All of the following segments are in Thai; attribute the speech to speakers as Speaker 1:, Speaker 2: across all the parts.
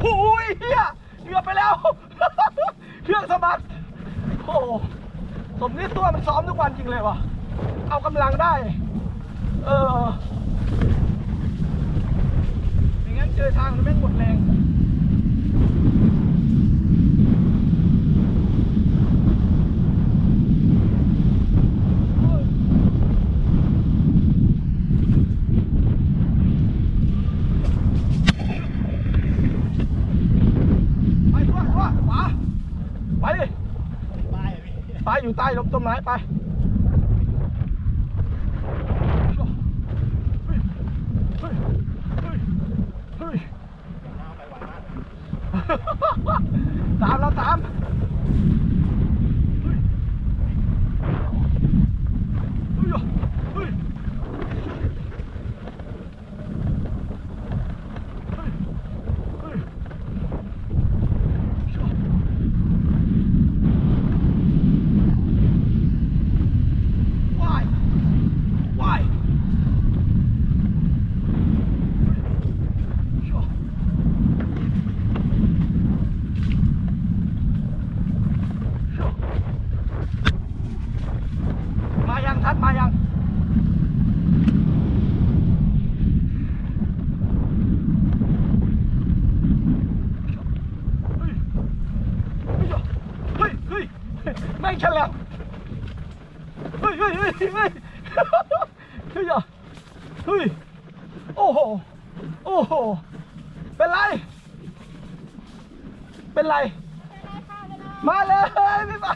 Speaker 1: โอ้โหเฮียเกือบไปแล้ว เครื่องสะบัดโอ้สมนี่ตัวมันซ้อมทุกวันจริงเลยวะเอากำลังได้ เออไม่งั้นเจอทางมันไม่หมดแรง ไปด้วยด้วยขวาไปดิ ไปล้มต้นไม้ไป เฮ้ย เฮ้ย เฮ้ย เฮ้ย ตามเราตาม เฮ้ย เฮ้ย เฮ้ย เฮ้ย เฮ้ย Why? Why? Sure. Sure. มายังทัดมายัง เฮ้ย เฮ้ย เฮ้ย แม่งฉลับ เฮ้ยเฮ้ยเฮ้ยเฮ้ย เฮ้ยเฮ้ยอะเฮ้ยโอ้โหโอ้โหเป็นไร เป็นไร มาเลยพี่ป้า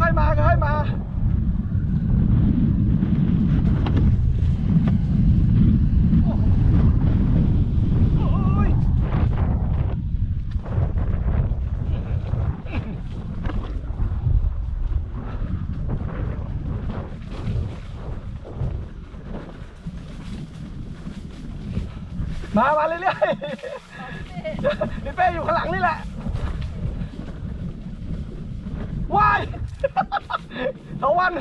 Speaker 1: ค่อยมาค่อยมา โอ้โหโอ้ย มา มาเรื่อยๆพี่เป้อยู่ข้างหลังนี่แหละว้ายตะวัน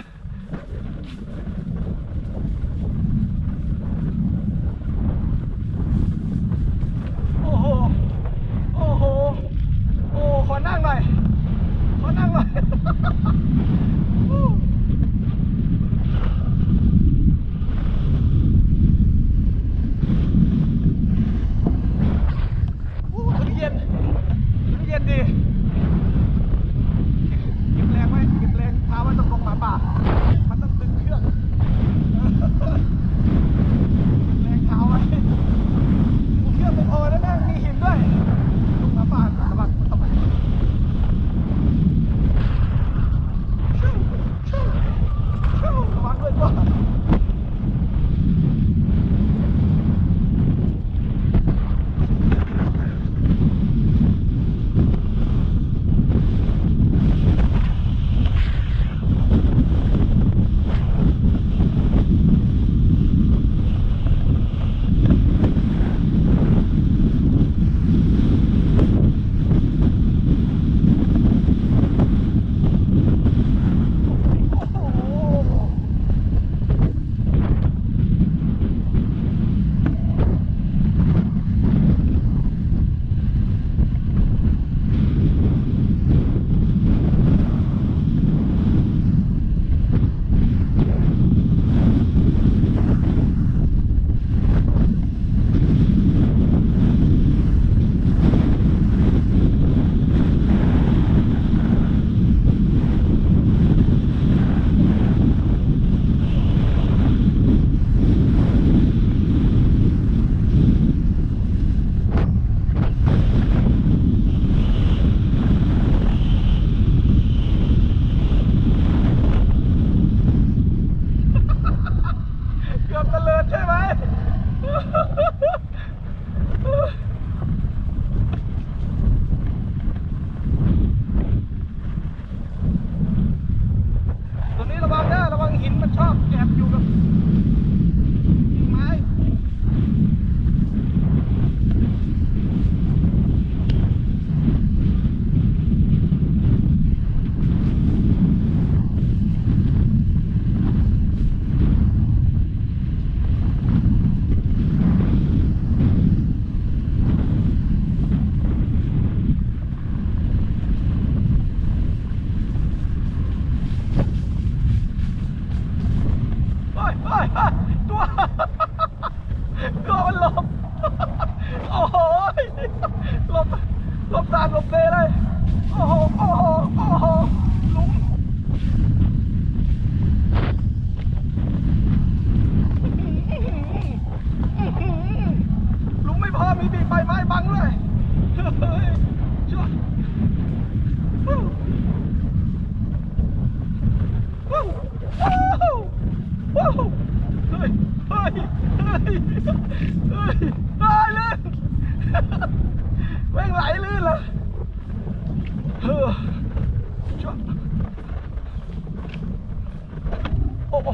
Speaker 1: โอ้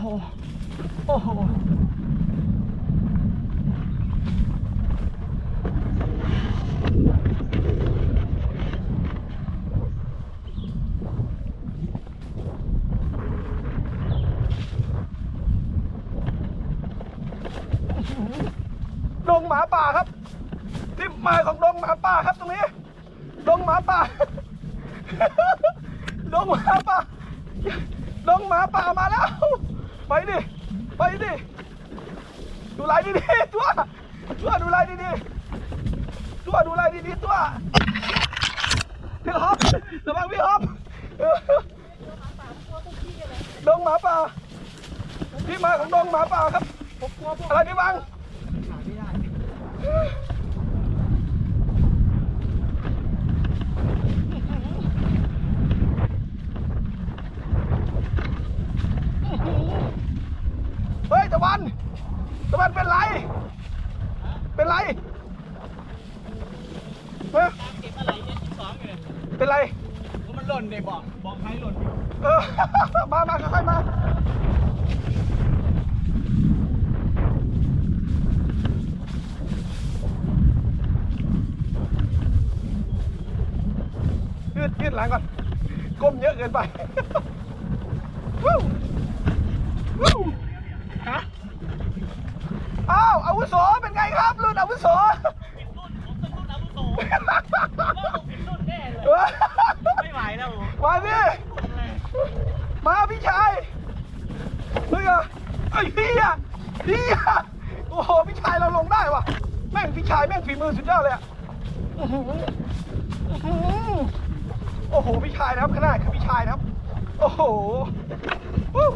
Speaker 1: โหโอ้โหดงหมาป่าครับที่มาของดงหมาป่าครับตรงนี้ดงหมาป่าดงหมาป่า ดงหมาป่ามาแล้ว ไปดิ ไปดิ ดูลายดีๆตัว ตัวดูลายดีๆตัวดูลายดีๆตัว พี่ฮอประวังพี่ฮอปดงหมาป่า ที่มาของดงหมาป่าครับ อะไรพี่บัง เฮ้ย ตะวันตะวันเป็นไร เป็นไรเฮ้ย
Speaker 2: เก็บอะไรเนี่ยที่สองเลย
Speaker 1: เป็นไร
Speaker 2: ว่ามันหล่นเลยบอกบอกใครหล่นอยู่
Speaker 1: เออมามาค่อยๆมายืดยืดหลังก่อน ก้มเยอะเกินไป วู้วู้
Speaker 2: ฮะ
Speaker 1: อ้าวอาวุโสเป็นไงครับ รุ่น อาวุโส
Speaker 2: ผิดรุ่นผมเป็นรุ่นอาวุโสก็ต้องผิดรุ่นแน่เลย
Speaker 1: เออ
Speaker 2: ไม่ไหวแล้วผม
Speaker 1: มาสิมาพี่ชายเฮ้ยอะไอ้เฮียเฮียโอ้โหพี่ชายเราลงได้วะแม่งพี่ชายแม่งฝีมือสุดยอดเลยอะอื้อหืออื้อหือโอ้โหพี่ชายนะครับขางหนาดคือพี่ชายนะครับ โอ้โหวู้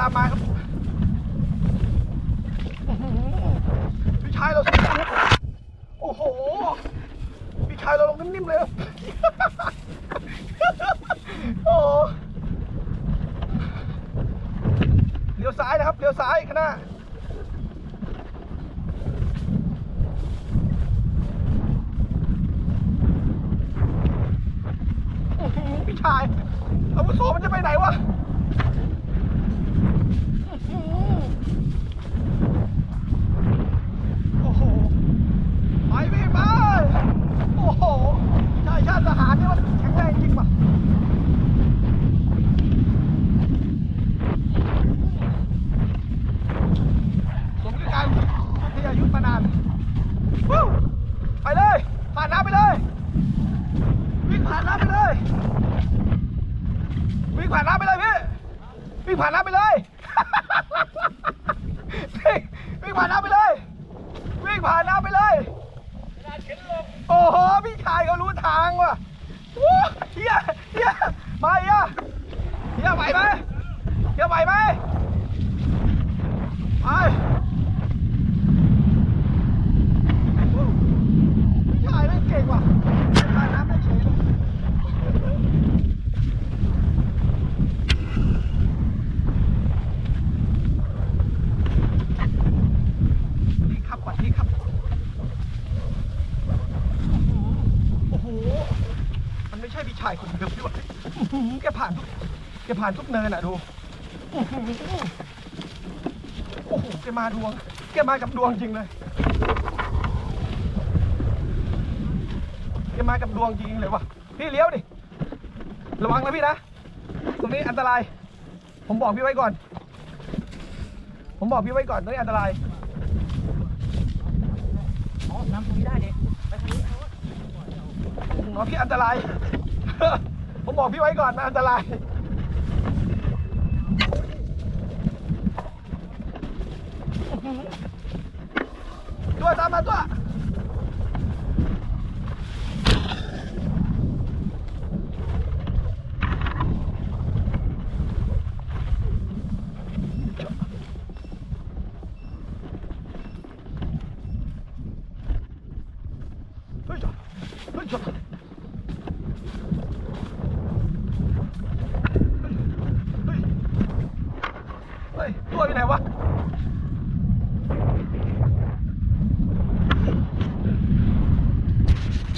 Speaker 1: ตามมาครับพี่ชายเราสุดยอดโอ้โหพี่ชายเราลงนิ่มๆเลยโอ้เลี้ยวซ้ายนะครับเลี้ยวซ้ายข้างหน้าพี่ชาย เอาวุโสมันจะไปไหนวะอื้อหือ โอ้โห ไปพี่ไปโอ้โหชายชาติทหารนี่มันแข็งแรงจริงป่ะสมกับการที่อายุมานานวู้ไปเลย ผ่านน้ำไปเลย วิ่งผ่านน้ำไปเลย วิ่งผ่านน้ำไปเลยพี่ วิ่งผ่านน้ำไปเลย วิ่งผ่านน้ำไปเลย วิ่งผ่านน้ำไปเลย โอ้โห พี่ชายเขารู้ทางว่ะโอ้เฮียเฮีย มาเฮียเฮียไหวไหมเฮียไหวไหมไปโอ้พี่ชายไม่งเก่งว่ะผ่านน้ำได้เฉยเลยนี่ครับก่อนนี่ครับ โอ้โห มันไม่ใช่พี่ชายคนเดิมด้วยอื้อหือแกผ่านทุกแกผ่านทุกเนินอะดูอื้อหือโอ้โหแกมาดวง แกมากับดวงจริงเลยแกมากับดวงจริงเลยว่ะพี่เลี้ยวดิระวังนะพี่นะตรงนี้อันตราย ผมบอกพี่ไว้ก่อน ผมบอกพี่ไว้ก่อนตรงนี้อันตราย
Speaker 2: อ๋อน้ำตรงนี้ได้เด็ไปทางนี้
Speaker 1: หมอพี่อันตราย ผมบอกพี่ไว้ก่อนมันอันตรายตัวตามมาตัว